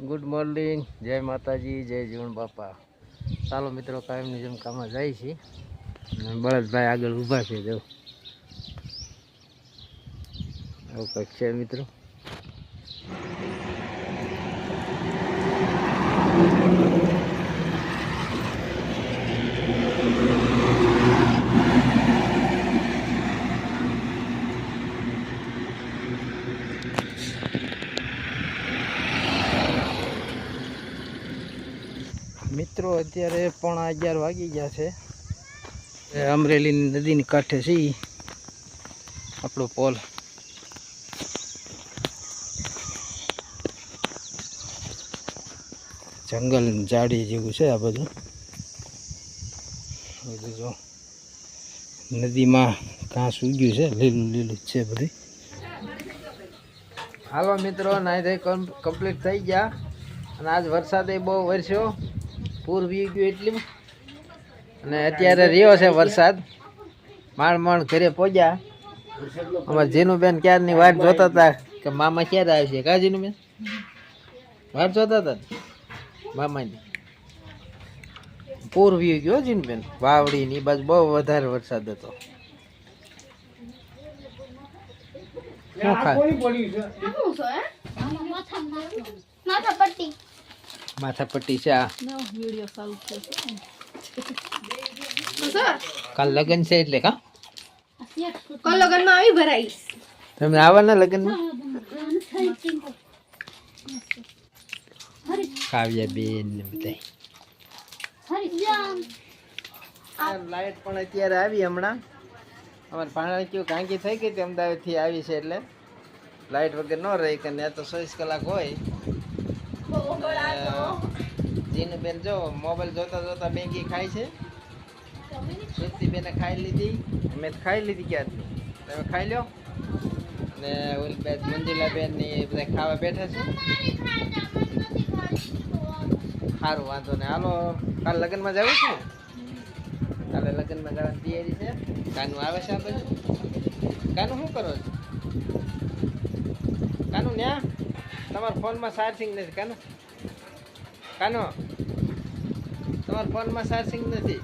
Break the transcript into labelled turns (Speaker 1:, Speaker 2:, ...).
Speaker 1: Good morning જય માતાજી, જય જીવન બાપા. ચાલો મિત્રો, કાયમની જેમ કામમાં જાય છે બળદભાઈ આગળ ઊભા છે, જો. આવું કંઈક છે મિત્રો. મિત્રો, અત્યારે પોણા અગિયાર વાગી ગયા છે. અમરેલીની નદીની કાંઠે છે આપણો પોલ. જંગલ જાડી જેવું છે આ બધું. બધું જો, નદીમાં ઘાસ ઉગ્યું છે, લીલું લીલું છે બધું. હાલો મિત્રો, નાઈ કમ્પ્લીટ થઈ ગયા. અને આજ વરસાદે બહુ વરસ્યો. પૂર વી ગયું એટલી અને અત્યારે રહ્યો છે વરસાદ. માણ માણ ઘરે પહોંચ્યા અમારે જીનુબેન ક્યારની વાટ જોતા હતા કે મામા ક્યારે આવશે કા જીનુબેન? વાટ જોતા હતા મામાની. પૂર વી ગયો જીનુબેન. વાવડીની બાજુ બહુ વધારે વરસાદ હતો. શું ખા
Speaker 2: માથા પટ્ટી
Speaker 1: માથા પટ્ટી છે આ કાલ લગ્ન છે એટલે કા?
Speaker 2: કોલ લગનમાં આવી ભરાઈ.
Speaker 1: તમે આવવાના લગ્નમાં? કાવ્યા બેન ને બધા લાઈટ પણ અત્યારે આવી હમણાં. અમારે પાણી કેવું કાંકી થઈ ગઈ હતી અમદાવાદથી આવી છે એટલે. લાઈટ વગર ન રહી કે ત્યાં તો ચોવીસ કલાક હોય. જીનું બેન જો મોબાઈલ જોતા જોતા મેગી ખાય છે. સુરતી બેને ખાઈ લીધી. મેં ખાઈ લીધી ક્યાંથી તમે ખાઈ લો ને ઓલી મંજુલાબેન મંજુલા બેનની બધા ખાવા બેઠા છે. સારું વાંધો ને હાલો, કાલ લગ્નમાં જવું છે કાલે લગ્નમાં જવાની તૈયારી છે. કાનું આવે છે આ બધું કાનું શું કરો છો? કાનું ન્યા? તમારા ફોનમાં ચાર્જિંગ નથી કાનો? કાનો? તમારા ફોનમાં ચાર્જિંગ નથી?